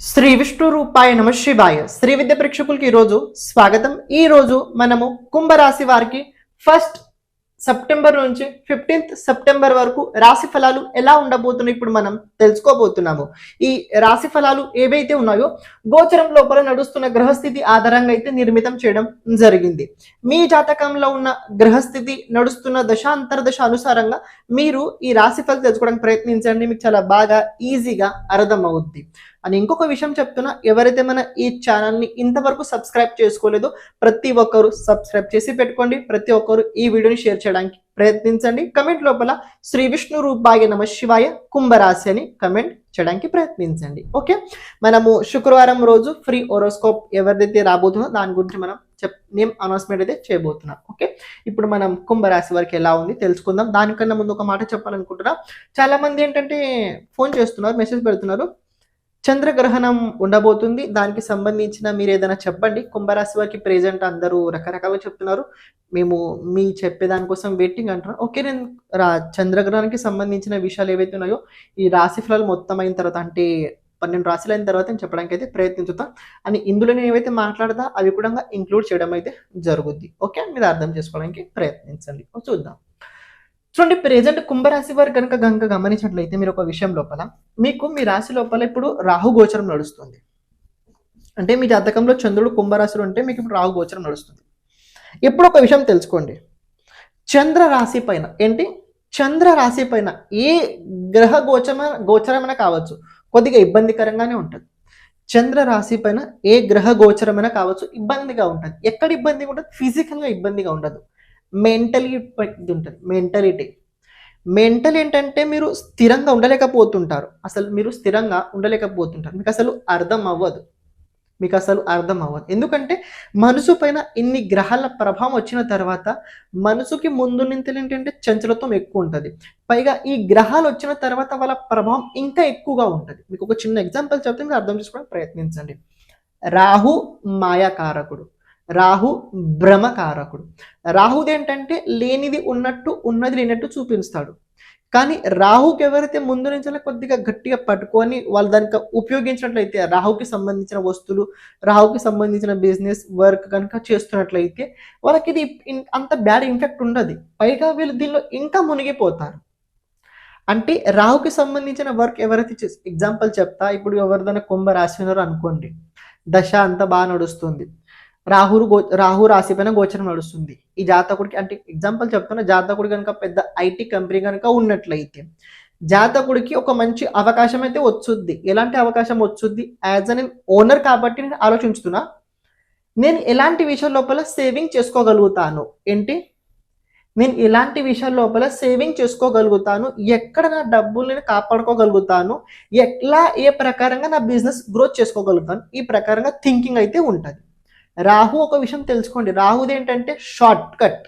శ్రీ విష్ణు రూపాయ నమ శివాయ. శ్రీ విద్య ప్రేక్షకులకి ఈరోజు స్వాగతం. ఈ రోజు మనము కుంభరాశి వారికి ఫస్ట్ సెప్టెంబర్ నుంచి ఫిఫ్టీన్త్ సెప్టెంబర్ వరకు రాశి ఫలాలు ఎలా ఉండబోతున్నాయి ఇప్పుడు మనం తెలుసుకోబోతున్నాము. ఈ రాశి ఫలాలు ఏవైతే ఉన్నాయో గోచరం లోపల నడుస్తున్న గ్రహస్థితి ఆధారంగా అయితే నిర్మితం చేయడం జరిగింది. మీ జాతకంలో ఉన్న గ్రహస్థితి నడుస్తున్న దశాంతర దశ అనుసారంగా మీరు ఈ రాశి ఫలాలు తెలుసుకోవడానికి ప్రయత్నించండి. మీకు చాలా బాగా ఈజీగా అర్థం అవుద్ది అని ఇంకొక విషయం చెప్తున్నా ఎవరైతే మన ఈ ఛానల్ని ఇంతవరకు సబ్స్క్రైబ్ చేసుకోలేదో ప్రతి ఒక్కరు సబ్స్క్రైబ్ చేసి పెట్టుకోండి. ప్రతి ఒక్కరు ఈ వీడియోని షేర్ చేయడానికి ప్రయత్నించండి. కమెంట్ లోపల శ్రీ విష్ణు రూపాయ నమ శివాయ కుంభరాశి అని కమెంట్ చేయడానికి ప్రయత్నించండి. ఓకే? మనము శుక్రవారం రోజు ఫ్రీ ఓరోస్కోప్ ఎవరిదైతే రాబోతుందో దాని గురించి మనం చెప్ నేమ్ అనౌన్స్మెంట్ అయితే చేయబోతున్నాం. ఓకే? ఇప్పుడు మనం కుంభరాశి వరకు ఎలా ఉంది తెలుసుకుందాం. దానికన్నా ముందు ఒక మాట చెప్పాలనుకుంటున్నా. చాలా మంది ఏంటంటే ఫోన్ చేస్తున్నారు మెసేజ్ పెడుతున్నారు. చంద్రగ్రహణం ఉండబోతుంది. దానికి సంబంధించిన మీరు ఏదైనా చెప్పండి. కుంభరాశి వారికి ప్రెజెంట్ అందరూ రకరకాలుగా చెప్తున్నారు. మేము మీ చెప్పే దానికోసం వెయిటింగ్ అంటున్నాం. ఓకే నేను రా చంద్రగ్రహణానికి సంబంధించిన విషయాలు ఏవైతే ఉన్నాయో ఈ రాశి ఫలాలు మొత్తం అయిన తర్వాత అంటే పన్నెండు రాశులు అయిన తర్వాత నేను చెప్పడానికి అయితే ప్రయత్నించుతాం. అని ఇందులో నేను ఏవైతే మాట్లాడదా అవి కూడా ఇంక్లూడ్ చేయడం అయితే జరుగుద్ది. ఓకే మీరు అర్థం చేసుకోవడానికి ప్రయత్నించండి. చూద్దాం. చూడండి ప్రెజెంట్ కుంభరాశి వారు కనుక గనుక గమనించినట్లయితే మీరు ఒక విషయం లోపల మీకు మీ రాశి లోపల ఇప్పుడు రాహు గోచరం నడుస్తుంది. అంటే మీ జాతకంలో చంద్రుడు కుంభరాశిలో ఉంటే మీకు ఇప్పుడు రాహు గోచరం నడుస్తుంది. ఇప్పుడు ఒక విషయం తెలుసుకోండి. చంద్ర రాశి పైన ఏంటి? చంద్ర రాశి పైన ఏ గ్రహ గోచర గోచరమైనా కావచ్చు కొద్దిగా ఇబ్బందికరంగానే ఉంటుంది. చంద్ర రాశి పైన ఏ గ్రహ గోచరమైనా కావచ్చు ఇబ్బందిగా ఉంటుంది. ఎక్కడ ఇబ్బందిగా ఉంటుంది? ఫిజికల్గా ఇబ్బందిగా ఉండదు మెంటలీ ఇది ఉంటుంది మెంటలిటీ. మెంటల్ ఏంటంటే మీరు స్థిరంగా ఉండలేకపోతుంటారు. అసలు మీరు స్థిరంగా ఉండలేకపోతుంటారు. మీకు అసలు అర్థం అవ్వదు. మీకు అసలు అర్థం అవ్వదు. ఎందుకంటే మనసు పైన ఇన్ని గ్రహాల ప్రభావం వచ్చిన తర్వాత మనసుకి ముందు నుంచి ఏంటంటే చంచలత్వం ఎక్కువ ఉంటుంది. పైగా ఈ గ్రహాలు వచ్చిన తర్వాత వాళ్ళ ప్రభావం ఇంకా ఎక్కువగా ఉంటుంది. మీకు ఒక చిన్న ఎగ్జాంపుల్ చెప్తే మీరు అర్థం చేసుకోవడానికి ప్రయత్నించండి. రాహు మాయాకారకుడు. రాహు భ్రమకారకుడు. రాహుది ఏంటంటే లేనిది ఉన్నట్టు ఉన్నది లేనట్టు చూపిస్తాడు. కానీ రాహుకి ఎవరైతే ముందు నుంచి కొద్దిగా గట్టిగా పట్టుకొని వాళ్ళు దానికి ఉపయోగించినట్లయితే రాహుకి సంబంధించిన వస్తువులు రాహుకి సంబంధించిన బిజినెస్ వర్క్ కనుక చేస్తున్నట్లయితే వాళ్ళకి ఇది అంత బ్యాడ్ ఇంపాక్ట్ ఉండదు. పైగా వీళ్ళు దీనిలో ఇంకా మునిగిపోతారు. అంటే రాహుకి సంబంధించిన వర్క్ ఎవరైతే ఎగ్జాంపుల్ చెప్తా ఇప్పుడు ఎవరిదైనా కుంభ రాశి ఉన్నారు అనుకోండి. దశ అంత బాగా నడుస్తుంది. రాహురు గో రాహు రాశి పైన గోచరం నడుస్తుంది. ఈ జాతకుడికి అంటే ఎగ్జాంపుల్ చెప్తున్న జాతకుడు కనుక పెద్ద ఐటీ కంపెనీ కనుక ఉన్నట్లయితే జాతకుడికి ఒక మంచి అవకాశం అయితే వచ్చుద్ది. ఎలాంటి అవకాశం వచ్చుద్ది? యాజ్ అన్ ఓనర్ కాబట్టి నేను ఆలోచించుతున్నా నేను ఎలాంటి విషయం లోపల సేవింగ్ చేసుకోగలుగుతాను? ఏంటి? నేను ఎలాంటి విషయాల లోపల సేవింగ్ చేసుకోగలుగుతాను? ఎక్కడ నా డబ్బులు నేను కాపాడుకోగలుగుతాను? ఎట్లా ఏ ప్రకారంగా నా బిజినెస్ గ్రోత్ చేసుకోగలుగుతాను? ఈ ప్రకారంగా థింకింగ్ అయితే ఉంటుంది. రాహు ఒక విషయం తెలుసుకోండి. రాహుది ఏంటంటే షార్ట్ కట్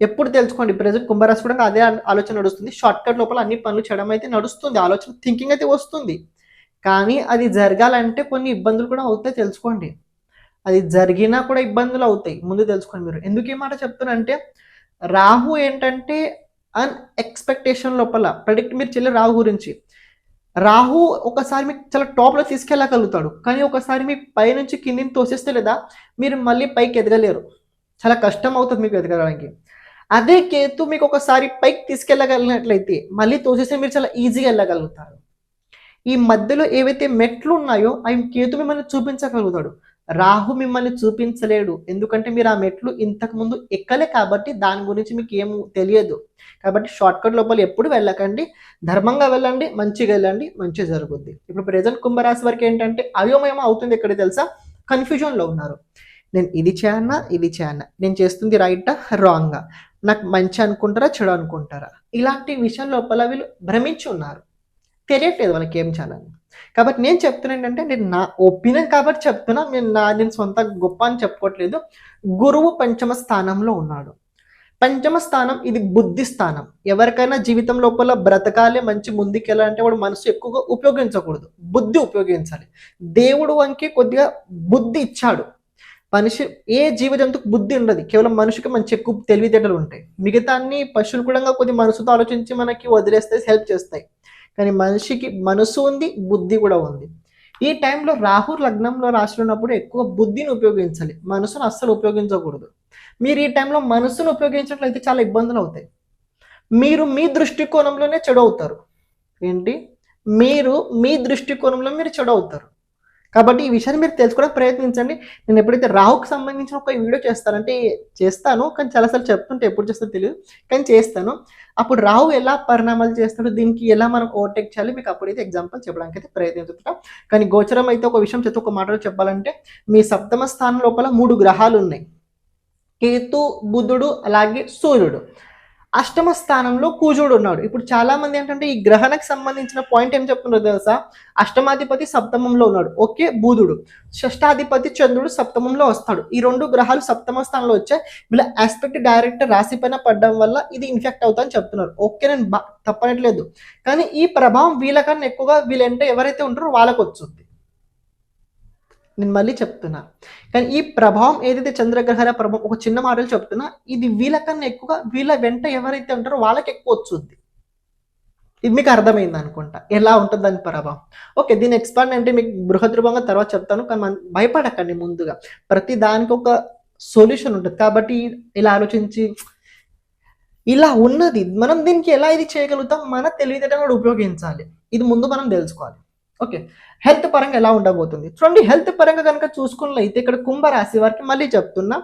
ఎప్పుడు తెలుసుకోండి? ప్రజెంట్ కుంభరాశి కూడా అదే ఆలోచన నడుస్తుంది. షార్ట్ కట్ లోపల అన్ని పనులు చేయడం అయితే నడుస్తుంది. ఆలోచన థింకింగ్ అయితే వస్తుంది. కానీ అది జరగాలంటే కొన్ని ఇబ్బందులు కూడా అవుతాయి తెలుసుకోండి. అది జరిగినా కూడా ఇబ్బందులు అవుతాయి. ముందు తెలుసుకోండి మీరు. ఎందుకు ఈ మాట చెప్తున్నానంటే రాహు ఏంటంటే అన్ ఎక్స్పెక్టేషన్ లోపల ప్రెడిక్ట్ మీరు చెల్లి రాహు గురించి. రాహు ఒకసారి మీకు చాలా టాప్లో తీసుకెళ్ళగలుగుతాడు. కానీ ఒకసారి మీ పై నుంచి కిందిని తోసేస్తే లేదా మీరు మళ్ళీ పైకి ఎదగలేరు. చాలా కష్టం అవుతుంది మీకు ఎదగడానికి. అదే కేతు మీకు ఒకసారి పైకి తీసుకెళ్ళగలిగినట్లయితే మళ్ళీ తోసేస్తే మీరు చాలా ఈజీగా వెళ్ళగలుగుతారు. ఈ మధ్యలో ఏవైతే మెట్లు ఉన్నాయో అవి కేతు మిమ్మల్ని చూపించగలుగుతాడు. రాహు మిమ్మల్ని చూపించలేడు. ఎందుకంటే మీరు ఆ మెట్లు ఇంతకు ముందు ఎక్కలే కాబట్టి దాని గురించి మీకు ఏం తెలియదు. కాబట్టి షార్ట్ కట్ లోపల ఎప్పుడు వెళ్ళకండి. ధర్మంగా వెళ్ళండి. మంచిగా వెళ్ళండి. మంచి జరుగుద్ది. ఇప్పుడు ప్రజెంట్ కుంభరాశి వరకు ఏంటంటే అయోమయం అవుతుంది ఎక్కడ తెలుసా? కన్ఫ్యూజన్లో ఉన్నారు. నేను ఇది చేయనా? ఇది చేయనా? నేను చేస్తుంది రైటా రాంగా నాకు మంచి అనుకుంటారా? చెడు అనుకుంటారా? ఇలాంటి విషయం లోపల వీళ్ళు భ్రమించి ఉన్నారు. తెలియట్లేదు వాళ్ళకి ఏం చేయాలని. కాబట్టి నేను చెప్తున్నా ఏంటంటే నేను నా ఒపీనియన్ కాబట్టి చెప్తున్నా నేను నా నేను సొంత గొప్ప అని చెప్పుకోవట్లేదు గురువు పంచమ స్థానంలో ఉన్నాడు. పంచమ స్థానం ఇది బుద్ధి స్థానం. ఎవరికైనా జీవితం లోపల బ్రతకాలి మంచి ముందుకెళ్ళాలంటే వాడు మనసు ఎక్కువగా ఉపయోగించకూడదు. బుద్ధి ఉపయోగించాలి. దేవుడు వంకే కొద్దిగా బుద్ధి ఇచ్చాడు. మనిషి ఏ జీవజంతుకు బుద్ధి ఉండదు. కేవలం మనిషికి మంచి ఎక్కువ తెలివితేటలు ఉంటాయి. మిగతా అన్ని పశువులు కూడా కొద్ది మనసుతో ఆలోచించి మనకి వదిలేస్తే హెల్ప్ చేస్తాయి. కానీ మనిషికి మనసు ఉంది బుద్ధి కూడా ఉంది. ఈ టైంలో రాహు లగ్నంలో రాసినప్పుడు ఉన్నప్పుడు ఎక్కువ బుద్ధిని ఉపయోగించాలి. మనసును అస్సలు ఉపయోగించకూడదు. మీరు ఈ టైంలో మనసును ఉపయోగించినట్లయితే చాలా ఇబ్బందులు అవుతాయి. మీరు మీ దృష్టికోణంలోనే చెడు అవుతారు. ఏంటి? మీరు మీ దృష్టికోణంలో మీరు చెడు అవుతారు. కాబట్టి ఈ విషయాన్ని మీరు తెలుసుకోవడానికి ప్రయత్నించండి. నేను ఎప్పుడైతే రాహుకి సంబంధించిన ఒక వీడియో చేస్తానంటే చేస్తాను కానీ చాలాసార్లు చెప్తుంటే ఎప్పుడు చేస్తానో తెలియదు కానీ చేస్తాను. అప్పుడు రాహు ఎలా పరిణామాలు చేస్తాడు దీనికి ఎలా మనం ఓవర్టేక్ చేయాలి మీకు అప్పుడైతే ఎగ్జాంపుల్ చెప్పడానికి అయితే ప్రయత్నిస్తుంటాం కానీ గోచరం అయితే ఒక విషయం చెప్తే ఒక మాటలో చెప్పాలంటే మీ సప్తమ స్థానం లోపల మూడు గ్రహాలు ఉన్నాయి. కేతు బుధుడు అలాగే సూర్యుడు. అష్టమ స్థానంలో కూజుడు ఉన్నాడు. ఇప్పుడు చాలా మంది ఏంటంటే ఈ గ్రహణకు సంబంధించిన పాయింట్ ఏం చెప్తున్నారు తెలుసా? అష్టమాధిపతి సప్తమంలో ఉన్నాడు. ఓకే బుధుడు. షష్టాధిపతి చంద్రుడు సప్తమంలో వస్తాడు. ఈ రెండు గ్రహాలు సప్తమ స్థానంలో వచ్చాయి వీళ్ళ ఆస్పెక్ట్ డైరెక్ట్ రాశి పైన పడడం వల్ల ఇది ఇన్ఫెక్ట్ అవుతా అని చెప్తున్నారు. ఓకే నేను బా- తప్పనట్లేదు. కానీ ఈ ప్రభావం వీళ్ళకన్నా ఎక్కువగా వీళ్ళంటే ఎవరైతే ఉంటారో వాళ్ళకు వచ్చుద్ది. నేను మళ్ళీ చెప్తున్నా. కానీ ఈ ప్రభావం ఏదైతే చంద్రగ్రహణ ప్రభావం ఒక చిన్న మాటలు చెప్తున్నా ఇది వీళ్ళకన్నా ఎక్కువగా వీళ్ళ వెంట ఎవరైతే ఉంటారో వాళ్ళకి ఎక్కువ వచ్చుద్ది. ఇది మీకు అర్థమైంది అనుకుంటా. ఎలా ఉంటుంది దాని ప్రభావం? ఓకే దీని ఎక్స్పాండ్ అంటే మీకు బృహద్రూపంగా తర్వాత చెప్తాను కానీ మనం భయపడకండి ముందుగా. ప్రతి దానికి ఒక సొల్యూషన్ ఉంటుంది. కాబట్టి ఇలా ఆలోచించి ఇలా ఉన్నది. మనం దీనికి ఎలా ఇది చేయగలుగుతాం? మన కూడా ఉపయోగించాలి. ఇది ముందు మనం తెలుసుకోవాలి. ఓకే. హెల్త్ పరంగా ఎలా ఉండబోతుంది? చూడండి హెల్త్ పరంగా కనుక చూసుకున్నట్లయితే ఇక్కడ కుంభరాశి వారికి మళ్ళీ చెప్తున్నా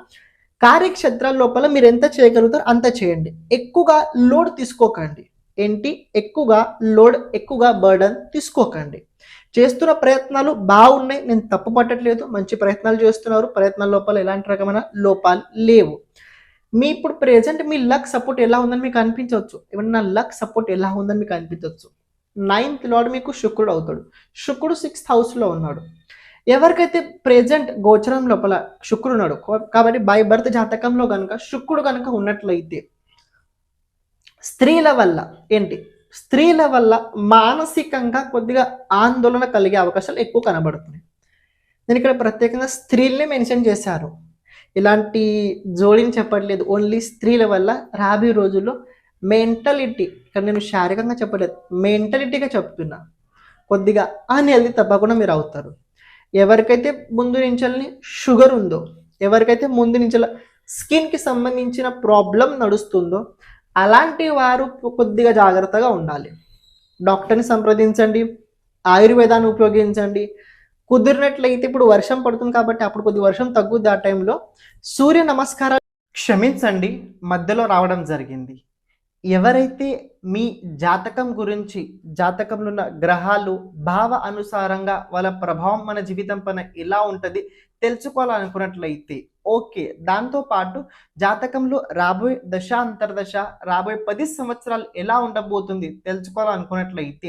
కార్యక్షేత్రాల లోపల మీరు ఎంత చేయగలుగుతారో అంత చేయండి. ఎక్కువగా లోడ్ తీసుకోకండి. ఏంటి? ఎక్కువగా లోడ్ ఎక్కువగా బర్డన్ తీసుకోకండి. చేస్తున్న ప్రయత్నాలు బాగున్నాయి నేను తప్పు పట్టట్లేదు మంచి ప్రయత్నాలు చేస్తున్నారు ప్రయత్నాల లోపల ఎలాంటి రకమైన లోపాలు లేవు. మీ ఇప్పుడు ప్రెజెంట్ మీ లక్ సపోర్ట్ ఎలా ఉందని మీకు అనిపించవచ్చు. ఏమన్నా లక్ సపోర్ట్ ఎలా ఉందని మీకు అనిపించవచ్చు. నైన్త్ లార్డ్ మీకు శుక్రుడు అవుతాడు. శుక్రుడు సిక్స్త్ హౌస్లో ఉన్నాడు. ఎవరికైతే ప్రెజెంట్ గోచరం లోపల శుక్రుడు ఉన్నాడు కాబట్టి బై బర్త్ జాతకంలో కనుక శుక్రుడు కనుక ఉన్నట్లయితే స్త్రీల వల్ల ఏంటి? స్త్రీల వల్ల మానసికంగా కొద్దిగా ఆందోళన కలిగే అవకాశాలు ఎక్కువ కనబడుతున్నాయి. నేను ఇక్కడ ప్రత్యేకంగా స్త్రీల్ని మెన్షన్ చేశారు. ఇలాంటి జోడిని చెప్పట్లేదు. ఓన్లీ స్త్రీల వల్ల రాబోయే రోజుల్లో మెంటలిటీ కానీ నేను శారీరకంగా చెప్పలేదు. మెంటాలిటీగా చెప్తున్నా. కొద్దిగా అన్హెల్దీ తప్పకుండా మీరు అవుతారు. ఎవరికైతే ముందు నుంచి షుగర్ ఉందో ఎవరికైతే ముందు నుంచి స్కిన్కి సంబంధించిన ప్రాబ్లం నడుస్తుందో అలాంటి వారు కొద్దిగా జాగ్రత్తగా ఉండాలి. డాక్టర్ని సంప్రదించండి ఆయుర్వేదాన్ని ఉపయోగించండి. కుదిరినట్లయితే ఇప్పుడు వర్షం పడుతుంది కాబట్టి అప్పుడు కొద్ది వర్షం తగ్గుద్ది ఆ టైంలో సూర్య నమస్కారాలు క్షమించండి మధ్యలో రావడం జరిగింది. ఎవరైతే మీ జాతకం గురించి జాతకంలో ఉన్న గ్రహాలు భావ అనుసారంగా వాళ్ళ ప్రభావం మన జీవితం పైన ఎలా ఉంటుంది తెలుసుకోవాలనుకున్నట్లయితే ఓకే. దాంతో పాటు జాతకంలో రాబోయే దశ అంతర్దశ రాబోయే పది సంవత్సరాలు ఎలా ఉండబోతుంది తెలుసుకోవాలనుకున్నట్లయితే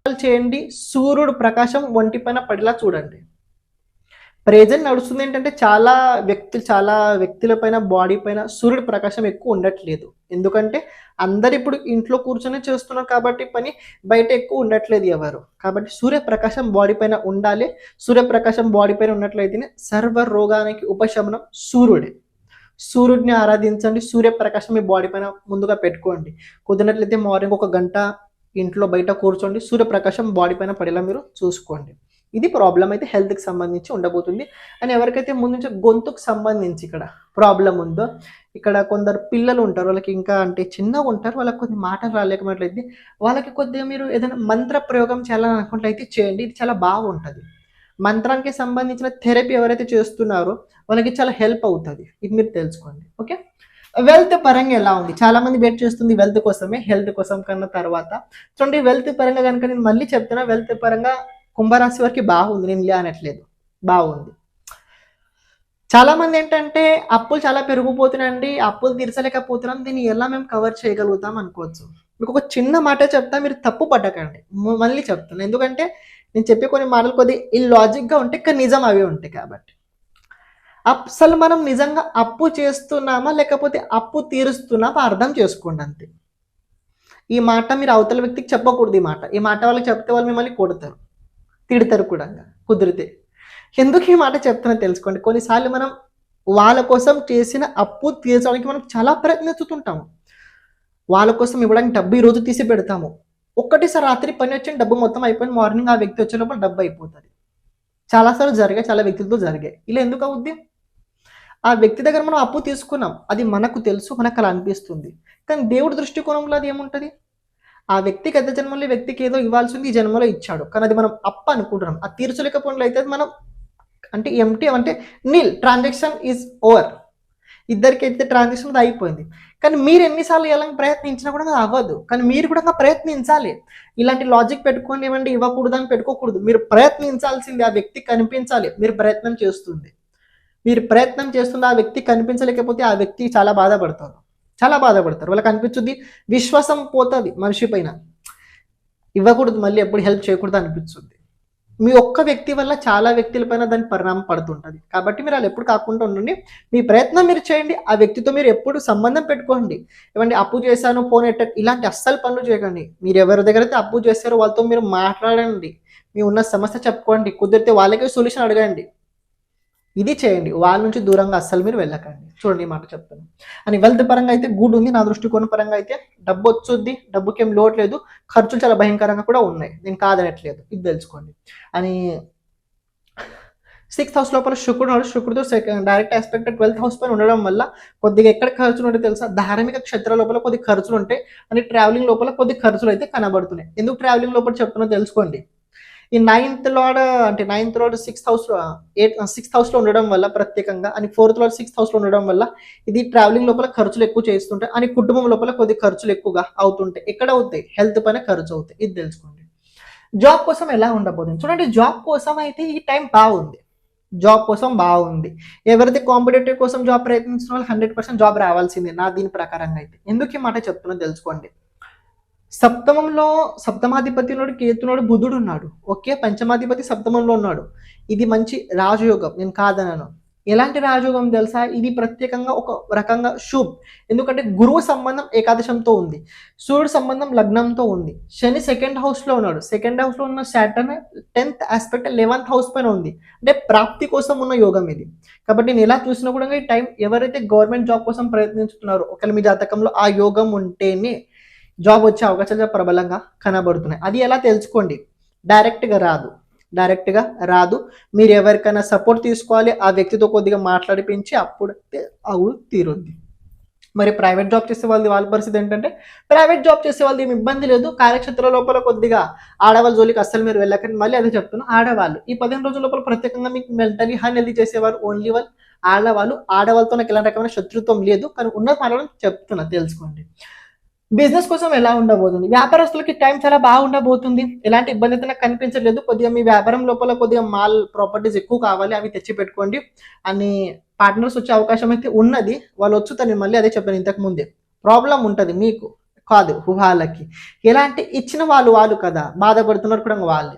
చేయండి. సూర్యుడు ప్రకాశం ఒంటి పైన పడేలా చూడండి. ప్రెజెంట్ నడుస్తుంది ఏంటంటే చాలా వ్యక్తులు చాలా వ్యక్తుల పైన బాడీ పైన సూర్యుడు ప్రకాశం ఎక్కువ ఉండట్లేదు. ఎందుకంటే అందరు ఇప్పుడు ఇంట్లో కూర్చొని చేస్తున్నారు కాబట్టి పని బయట ఎక్కువ ఉండట్లేదు ఎవరు. కాబట్టి సూర్యప్రకాశం బాడీ పైన ఉండాలి. సూర్యప్రకాశం బాడీ పైన ఉన్నట్లయితేనే సర్వ రోగానికి ఉపశమనం సూర్యుడే. సూర్యుడిని ఆరాధించండి. సూర్యప్రకాశం మీ బాడీ పైన ముందుగా పెట్టుకోండి. కుదిరినట్లయితే మార్నింగ్ ఒక గంట ఇంట్లో బయట కూర్చోండి సూర్యప్రకాశం బాడీ పైన పడేలా మీరు చూసుకోండి. ఇది ప్రాబ్లం అయితే హెల్త్కి సంబంధించి ఉండబోతుంది. అండ్ ఎవరికైతే ముందు నుంచి గొంతుకు సంబంధించి ఇక్కడ ప్రాబ్లం ఉందో ఇక్కడ కొందరు పిల్లలు ఉంటారు వాళ్ళకి ఇంకా అంటే చిన్నగా ఉంటారు వాళ్ళకి కొన్ని మాటలు రాలేకపోయినట్లయితే వాళ్ళకి కొద్దిగా మీరు ఏదైనా మంత్ర ప్రయోగం చేయాలనుకున్నట్లయితే చేయండి. ఇది చాలా బాగుంటుంది. మంత్రానికి సంబంధించిన థెరపీ ఎవరైతే చేస్తున్నారో వాళ్ళకి చాలా హెల్ప్ అవుతుంది. ఇది మీరు తెలుసుకోండి. ఓకే వెల్త్ పరంగా ఎలా ఉంది? చాలా మంది వెయిట్ చేస్తుంది వెల్త్ కోసమే హెల్త్ కోసం కన్నా తర్వాత. చూడండి వెల్త్ పరంగా కనుక నేను మళ్ళీ చెప్తున్నా వెల్త్ పరంగా కుంభరాశి వారికి బాగుంది. నేను లేనట్లేదు అనట్లేదు. బాగుంది. చాలా మంది ఏంటంటే అప్పులు చాలా పెరిగిపోతున్నాయండి. అప్పులు తీర్చలేకపోతున్నాం. దీన్ని ఎలా మేము కవర్ చేయగలుగుతాం అనుకోవచ్చు. మీకు ఒక చిన్న మాట చెప్తా మీరు తప్పు పట్టకండి. మళ్ళీ చెప్తాను ఎందుకంటే నేను చెప్పే కొన్ని మాటలు కొద్ది ఇల్లాజిక్గా ఉంటాయి కానీ నిజం అవి ఉంటాయి కాబట్టి. అసలు మనం నిజంగా అప్పు చేస్తున్నామా లేకపోతే అప్పు తీరుస్తున్నామా అర్థం చేసుకోండి అంతే. ఈ మాట మీరు అవతల వ్యక్తికి చెప్పకూడదు ఈ మాట. ఈ మాట వాళ్ళకి చెప్తే వాళ్ళు మిమ్మల్ని కొడతారు. తిడతారు కూడా కుదిరితే. ఎందుకు ఈ మాట చెప్తున్నా తెలుసుకోండి. కొన్నిసార్లు మనం వాళ్ళ కోసం చేసిన అప్పు తీర్చడానికి మనం చాలా ప్రయత్నిస్తుంటాము వాళ్ళ కోసం ఇవ్వడానికి డబ్బు ఈరోజు తీసి పెడతాము. ఒక్కటేసారి రాత్రి పని వచ్చిన డబ్బు మొత్తం అయిపోయింది మార్నింగ్ ఆ వ్యక్తి వచ్చే లోపల డబ్బు అయిపోతుంది. చాలాసార్లు జరిగాయి చాలా వ్యక్తులతో జరిగాయి. ఇలా ఎందుకు అవుద్ది? ఆ వ్యక్తి దగ్గర మనం అప్పు తీసుకున్నాం. అది మనకు తెలుసు మనకు అలా అనిపిస్తుంది. కానీ దేవుడి దృష్టికోణంలో అది ఏముంటుంది? ఆ వ్యక్తి గత జన్మలో వ్యక్తికి ఏదో ఇవ్వాల్సింది ఈ జన్మలో ఇచ్చాడు. కానీ అది మనం అప్ప అనుకుంటున్నాం. అది పనులు అయితే మనం అంటే ఎంటీ అంటే నీల్ ట్రాన్సాక్షన్ ఈజ్ ఓవర్ ఇద్దరికి అయితే ట్రాన్సాక్షన్ అయిపోయింది. కానీ మీరు ఎన్నిసార్లు ఇవ్వాలని ప్రయత్నించినా కూడా అది అవ్వదు. కానీ మీరు కూడా ప్రయత్నించాలి. ఇలాంటి లాజిక్ పెట్టుకొని ఏమంటే ఇవ్వకూడదు అని పెట్టుకోకూడదు. మీరు ప్రయత్నించాల్సింది ఆ వ్యక్తి కనిపించాలి. మీరు ప్రయత్నం చేస్తుంది. మీరు ప్రయత్నం చేస్తుంది ఆ వ్యక్తి కనిపించలేకపోతే ఆ వ్యక్తి చాలా బాధపడతారు చాలా బాధపడతారు. వాళ్ళకి అనిపించుద్ది విశ్వాసం పోతుంది మనిషి పైన. ఇవ్వకూడదు మళ్ళీ ఎప్పుడు హెల్ప్ చేయకూడదు అనిపిస్తుంది మీ ఒక్క వ్యక్తి వల్ల చాలా వ్యక్తుల పైన దాని పరిణామం పడుతుంటుంది. కాబట్టి మీరు అలా ఎప్పుడు కాకుండా ఉండండి. మీ ప్రయత్నం మీరు చేయండి. ఆ వ్యక్తితో మీరు ఎప్పుడు సంబంధం పెట్టుకోండి. ఏమంటే అప్పు చేశాను ఫోన్ ఎట్ట ఇలాంటి అస్సలు పనులు చేయకండి. మీరు ఎవరి దగ్గర అయితే అప్పు చేస్తారో వాళ్ళతో మీరు మాట్లాడండి. మీ ఉన్న సమస్య చెప్పుకోండి. కుదిరితే వాళ్ళకే సొల్యూషన్ అడగండి. ఇది చేయండి. వాళ్ళ నుంచి దూరంగా అస్సలు మీరు వెళ్ళకండి. చూడండి ఈ మాట చెప్తాను అని వెల్త్ పరంగా అయితే గుడ్ ఉంది. నా దృష్టికోణ పరంగా అయితే డబ్బు వచ్చుద్ది. డబ్బుకి ఏం లోటు లేదు. ఖర్చులు చాలా భయంకరంగా కూడా ఉన్నాయి. నేను కాదనట్లేదు. ఇది తెలుసుకోండి. అని సిక్స్త్ హౌస్ లోపల శుక్రుడు శుక్రుడు second direct aspect twelfth house పైన ఉండడం వల్ల కొద్దిగా ఎక్కడ ఖర్చులు ఉంటాయి తెలుసా? ధార్మిక క్షేత్ర లోపల కొద్ది ఖర్చులు ఉంటాయి. అని ట్రావెలింగ్ లోపల కొద్ది ఖర్చులు అయితే కనబడుతున్నాయి. ఎందుకు ట్రావెలింగ్ లోపల చెప్తున్నా తెలుసుకోండి. ఈ నైన్త్ లార్డ్ అంటే నైన్త్ లార్డ్ సిక్స్త్ హౌస్లో ఎయిత్ సిక్స్త్ హౌస్లో ఉండడం వల్ల ప్రత్యేకంగా అని ఫోర్త్ లార్డ్ సిక్స్త్ హౌస్లో ఉండడం వల్ల ఇది ట్రావెలింగ్ లోపల ఖర్చులు ఎక్కువ చేస్తుంటాయి అని కుటుంబం లోపల కొద్ది ఖర్చులు ఎక్కువగా అవుతుంటాయి ఎక్కడ అవుతాయి? హెల్త్ పైన ఖర్చు అవుతాయి. ఇది తెలుసుకోండి. జాబ్ కోసం ఎలా ఉండబోతుంది? చూడండి జాబ్ కోసం అయితే ఈ టైం బాగుంది. జాబ్ కోసం బాగుంది. ఎవరైతే కాంపిటేటివ్ కోసం జాబ్ ప్రయత్నించిన వాళ్ళు హండ్రెడ్ పర్సెంట్ జాబ్ రావాల్సిందే. నా దీని ప్రకారంగా అయితే. ఎందుకు ఈ మాట చెప్తున్నా తెలుసుకోండి. సప్తమంలో సప్తమాధిపతిలోడు కేతునోడు బుధుడు ఉన్నాడు. ఓకే పంచమాధిపతి సప్తమంలో ఉన్నాడు. ఇది మంచి రాజయోగం నేను కాదనను. ఎలాంటి రాజయోగం తెలుసా? ఇది ప్రత్యేకంగా ఒక రకంగా శుభ్. ఎందుకంటే గురువు సంబంధం ఏకాదశంతో ఉంది. సూర్యుడు సంబంధం లగ్నంతో ఉంది. శని సెకండ్ హౌస్లో ఉన్నాడు. సెకండ్ హౌస్లో ఉన్న Saturn tenth aspect eleventh house పైన ఉంది. అంటే ప్రాప్తి కోసం ఉన్న యోగం ఇది. కాబట్టి నేను ఎలా చూసినా కూడా ఈ టైం ఎవరైతే గవర్నమెంట్ జాబ్ కోసం ప్రయత్నించుతున్నారో ఒకవేళ మీ జాతకంలో ఆ యోగం ఉంటేనే జాబ్ వచ్చే అవకాశాలు ప్రబలంగా కనబడుతున్నాయి. అది ఎలా తెలుసుకోండి? డైరెక్ట్గా రాదు. డైరెక్ట్గా రాదు. మీరు ఎవరికైనా సపోర్ట్ తీసుకోవాలి. ఆ వ్యక్తితో కొద్దిగా మాట్లాడిపించి అప్పుడు అవు తీరుద్ది. మరి ప్రైవేట్ జాబ్ చేసే వాళ్ళది వాళ్ళ పరిస్థితి ఏంటంటే ప్రైవేట్ జాబ్ చేసే వాళ్ళది ఏమి ఇబ్బంది లేదు. కార్యక్షేత్ర లోపల కొద్దిగా ఆడవాళ్ళ జోలికి అస్సలు మీరు వెళ్ళకండి. మళ్ళీ అదే చెప్తున్నా ఆడవాళ్ళు. ఈ పదిహేను రోజుల లోపల ప్రత్యేకంగా మీకు మెంటలీ హెల్దీ చేసేవారు ఓన్లీ వాళ్ళు ఆడవాళ్ళు. ఆడవాళ్ళతో నాకు ఎలాంటి రకమైన శత్రుత్వం లేదు. కానీ ఉన్న మాటలను చెప్తున్నా తెలుసుకోండి. బిజినెస్ కోసం ఎలా ఉండబోతుంది? వ్యాపారస్తులకి టైం చాలా బాగుండబోతుంది ఎలాంటి ఇబ్బంది అయితే నాకు కనిపించలేదు కొద్దిగా మీ వ్యాపారం లోపల కొద్దిగా మాల్ ప్రాపర్టీస్ ఎక్కువ కావాలి అవి తెచ్చి పెట్టుకోండి అని పార్ట్నర్స్ వచ్చే అవకాశం అయితే ఉన్నది. వాళ్ళు వచ్చుతారు మళ్ళీ అదే చెప్పాను ఇంతకు ముందే. ప్రాబ్లం ఉంటుంది మీకు కాదు వాళ్ళకి ఎలాంటి ఇచ్చిన వాళ్ళు వాళ్ళు కదా బాధపడుతున్నారు కూడా వాళ్ళే.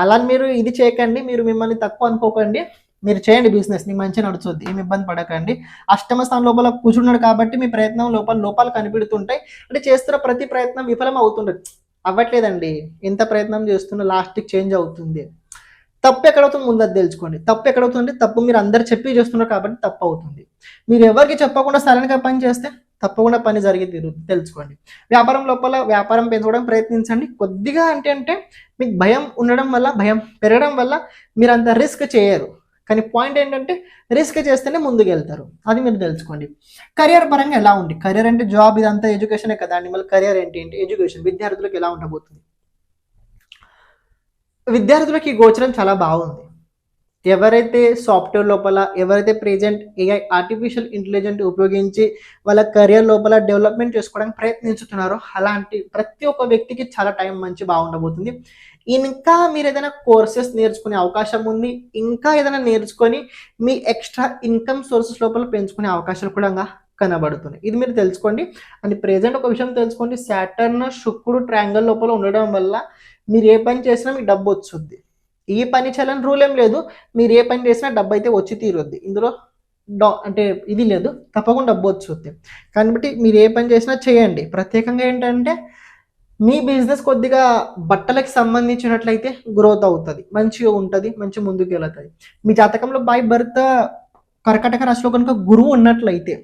అలా మీరు ఇది చేయకండి మీరు మిమ్మల్ని తక్కువ అనుకోకండి. మీరు చేయండి బిజినెస్ని మంచిగా నడుచుద్ది ఏమి ఇబ్బంది పడకండి. అష్టమ స్థానం లోపల కూర్చున్నాడు కాబట్టి మీ ప్రయత్నం లోపల లోపాలు కనిపెడుతుంటాయి. అంటే చేస్తున్న ప్రతి ప్రయత్నం విఫలం అవుతుండదు అవ్వట్లేదండి. ఎంత ప్రయత్నం చేస్తున్నా లాస్ట్కి చేంజ్ అవుతుంది. తప్పు ఎక్కడవుతుంది ముందు అది తెలుసుకోండి. తప్పు ఎక్కడవుతుంది తప్పు మీరు అందరు చెప్పి చేస్తున్నారు కాబట్టి తప్పు అవుతుంది. మీరు ఎవరికి చెప్పకుండా సరైనగా పని చేస్తే తప్పకుండా పని జరిగి తీరుతుంది తెలుసుకోండి. వ్యాపారం లోపల వ్యాపారం పెంచుకోవడం ప్రయత్నించండి. కొద్దిగా అంటే అంటే మీకు భయం ఉండడం వల్ల భయం పెరగడం వల్ల మీరు అంత రిస్క్ చేయరు. కానీ పాయింట్ ఏంటంటే రిస్క్ చేస్తేనే ముందుకు వెళ్తారు అది మీరు తెలుసుకోండి. కెరియర్ పరంగా ఎలా ఉంది? కెరియర్ అంటే జాబ్ ఇదంతా ఎడ్యుకేషనే కదా అండి మళ్ళీ కెరియర్ ఏంటి? ఏంటి? ఎడ్యుకేషన్ విద్యార్థులకు ఎలా ఉండబోతుంది? విద్యార్థులకు ఈ గోచరం చాలా బాగుంది. ఎవరైతే సాఫ్ట్వేర్ లోపల ఎవరైతే ప్రెజెంట్ ఏఐ ఆర్టిఫిషియల్ ఇంటెలిజెంట్ ఉపయోగించి వాళ్ళ కెరియర్ లోపల డెవలప్మెంట్ చేసుకోవడానికి ప్రయత్నించుతున్నారో అలాంటి ప్రతి ఒక్క వ్యక్తికి చాలా టైం మంచి బాగుండబోతుంది. ఇంకా మీరు ఏదైనా కోర్సెస్ నేర్చుకునే అవకాశం ఉంది ఇంకా ఏదైనా నేర్చుకొని మీ ఎక్స్ట్రా ఇన్కమ్ సోర్సెస్ లోపల పెంచుకునే అవకాశాలు కూడా కనబడుతున్నాయి. ఇది మీరు తెలుసుకోండి. అండ్ ప్రెజెంట్ ఒక విషయం తెలుసుకోండి. సాటర్న్ శుక్రుడు ట్రయాంగల్ లోపల ఉండడం వల్ల మీరు ఏ పని చేసినా మీకు డబ్బు వచ్చుద్ది ఈ పని చేయాలని రూల్ ఏం లేదు. మీరు ఏ పని చేసినా డబ్బు అయితే వచ్చి తీరుద్ది. ఇందులో డా అంటే ఇది లేదు. తప్పకుండా డబ్బు వచ్చుద్ది కాబట్టి మీరు ఏ పని చేసినా చేయండి. ప్రత్యేకంగా ఏంటంటే మీ బిజినెస్ కొద్దిగా బట్టలకు సంబంధించినట్లయితే గ్రోత్ అవుతుంది. మంచిగా ఉంటుంది. మంచి ముందుకు వెళుతుంది. మీ జాతకంలో బై బర్త్ కర్కాటక రాశిలో కనుక గురువు ఉన్నట్లయితే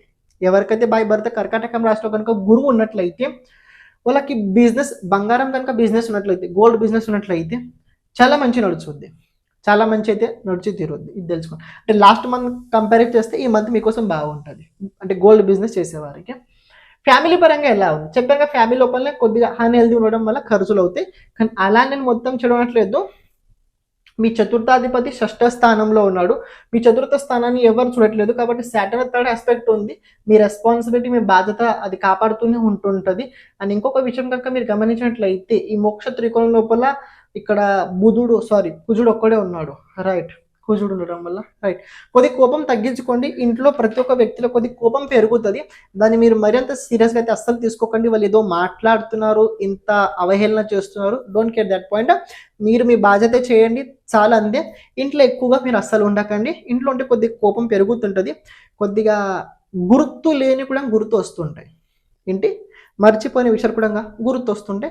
ఎవరికైతే బై బర్త్ కర్కాటకం రాశిలో కనుక గురువు ఉన్నట్లయితే వాళ్ళకి బిజినెస్ బంగారం కనుక బిజినెస్ ఉన్నట్లయితే గోల్డ్ బిజినెస్ ఉన్నట్లయితే చాలా మంచి నడుచుద్ది. చాలా మంచి అయితే నడిచి తీరుద్ది. ఇది తెలుసుకోండి అంటే లాస్ట్ మంత్ కంపేర్ చేస్తే ఈ మంత్ మీకోసం బాగుంటుంది. అంటే గోల్డ్ బిజినెస్ చేసేవారికి. ఫ్యామిలీ పరంగా ఎలా ఉంది? చెప్పాక ఫ్యామిలీ లోపలనే కొద్దిగా అన్హెల్దీ ఉండడం వల్ల ఖర్చులు అవుతాయి. కానీ అలా నేను మొత్తం చూడనట్లేదు. మీ చతుర్థాధిపతి షష్ఠ స్థానంలో ఉన్నాడు. మీ చతుర్థ స్థానాన్ని ఎవరు చూడట్లేదు కాబట్టి సాటర్న్ థర్డ్ ఆస్పెక్ట్ ఉంది. మీ రెస్పాన్సిబిలిటీ మీ బాధ్యత అది కాపాడుతూనే ఉంటుంటుంది. అండ్ ఇంకొక విషయం కనుక మీరు గమనించినట్లయితే ఈ మోక్ష త్రికోణం లోపల ఇక్కడ బుధుడు సారీ కుజుడు ఒక్కడే ఉన్నాడు. రైట్ కుజుడు ఉండడం వల్ల రైట్ కొద్ది కోపం తగ్గించుకోండి. ఇంట్లో ప్రతి ఒక్క వ్యక్తిలో కొద్ది కోపం పెరుగుతుంది. దాన్ని మీరు మరింత సీరియస్గా అయితే అస్సలు తీసుకోకండి. వాళ్ళు ఏదో మాట్లాడుతున్నారు ఇంత అవహేళన చేస్తున్నారు. డోంట్ కేర్ దట్ పాయింట్ మీరు మీ బాధ్యత చేయండి. చాలా అందే ఇంట్లో ఎక్కువగా మీరు అస్సలు ఉండకండి. ఇంట్లో ఉంటే కొద్ది కోపం పెరుగుతుంటుంది. కొద్దిగా గుర్తు లేని కూడా గుర్తు వస్తుంటాయి ఏంటి? మర్చిపోయిన విషయాలు కూడా గుర్తు వస్తుంటే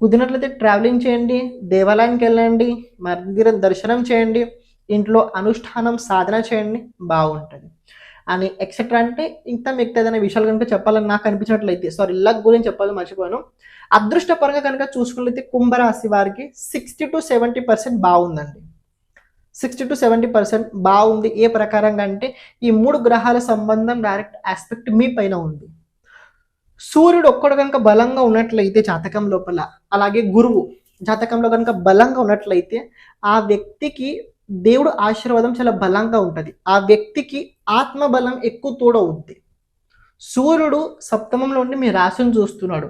కుదిరినట్లయితే ట్రావెలింగ్ చేయండి దేవాలయానికి వెళ్ళండి మందిరం దర్శనం చేయండి ఇంట్లో అనుష్ఠానం సాధన చేయండి బాగుంటుంది. అని ఎక్సెట్రా అంటే ఇంకా మీకు ఏదైనా విషయాలు కనుక చెప్పాలని నాకు అనిపించినట్లయితే సారీ లక్ గురించి చెప్పాలని మర్చిపోయాను. అదృష్టపరంగా కనుక చూసుకున్నట్లయితే కుంభరాశి వారికి సిక్స్టీ టు సెవెంటీ పర్సెంట్ బాగుందండి. సిక్స్టీ టు సెవెంటీ పర్సెంట్ బాగుంది ఏ ప్రకారంగా అంటే ఈ మూడు గ్రహాల సంబంధం డైరెక్ట్ ఆస్పెక్ట్ మీ పైన ఉంది. సూర్యుడు ఒక్కడు కనుక బలంగా ఉన్నట్లయితే జాతకం లోపల అలాగే గురువు జాతకంలో కనుక బలంగా ఉన్నట్లయితే ఆ వ్యక్తికి దేవుడు ఆశీర్వాదం చాలా బలంగా ఉంటుంది. ఆ వ్యక్తికి ఆత్మబలం ఎక్కువ తోడవుద్ది. సూర్యుడు సప్తమంలో ఉండి మీ రాశిని చూస్తున్నాడు.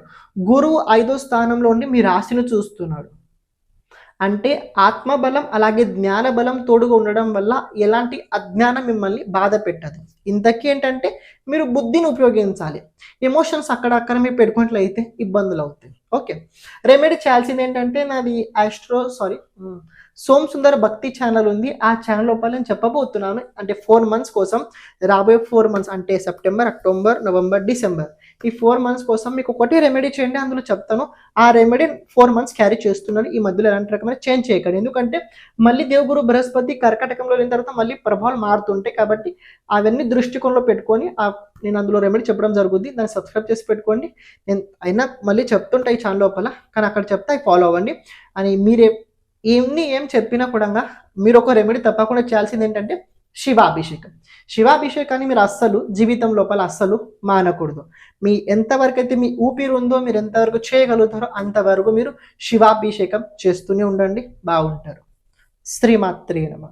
గురువు ఐదో స్థానంలో ఉండి మీ రాశిని చూస్తున్నాడు. అంటే ఆత్మబలం అలాగే జ్ఞాన బలం తోడుగా ఉండడం వల్ల ఎలాంటి అజ్ఞానం మిమ్మల్ని బాధ పెట్టదు. ఇంతకీ ఏంటంటే మీరు బుద్ధిని ఉపయోగించాలి. ఎమోషన్స్ అక్కడక్కడ మీరు పెట్టుకున్నట్లయితే ఇబ్బందులు అవుతాయి. ఓకే. రెమెడీ చేయాల్సింది ఏంటంటే నాది ఆస్ట్రో సారీ సోమ్ సుందర్ భక్తి ఛానల్ ఉంది. ఆ ఛానల్ లోపల నేను చెప్పబోతున్నాను. అంటే ఫోర్ మంత్స్ కోసం రాబోయే ఫోర్ మంత్స్ అంటే సెప్టెంబర్ అక్టోబర్ నవంబర్ డిసెంబర్. ఈ ఫోర్ మంత్స్ కోసం మీకు ఒకటి రెమెడీ చేయండి అందులో చెప్తాను. ఆ రెమెడీ ఫోర్ మంత్స్ క్యారీ చేస్తున్నాడు ఈ మధ్యలో ఎలాంటి రకమైన చేంజ్ చేయకండి. ఎందుకంటే మళ్ళీ దేవగురు బృహస్పతి కర్కటకంలో వెళ్ళిన తర్వాత మళ్ళీ ప్రభావాలు మారుతుంటాయి కాబట్టి అవన్నీ దృష్టికోణంలో పెట్టుకొని ఆ నేను అందులో రెమెడీ చెప్పడం జరుగుద్ది. దాన్ని సబ్స్క్రైబ్ చేసి పెట్టుకోండి. నేను అయినా మళ్ళీ చెప్తుంటాయి ఛానల్ లోపల. కానీ అక్కడ చెప్తే అవి ఫాలో అవ్వండి. అని మీరే ఏమి ఏం చెప్పినా కూడా మీరు ఒక రెమెడీ తప్పకుండా చేయాల్సింది ఏంటంటే శివాభిషేకం. శివాభిషేకాన్ని మీరు అస్సలు జీవితం లోపల అస్సలు మానకూడదు. మీ ఎంతవరకు అయితే మీ ఊపిరి ఉందో మీరు ఎంతవరకు చేయగలుగుతారో అంతవరకు మీరు శివాభిషేకం చేస్తూనే ఉండండి. బాగుంటారు. శ్రీమాత్రి నమ.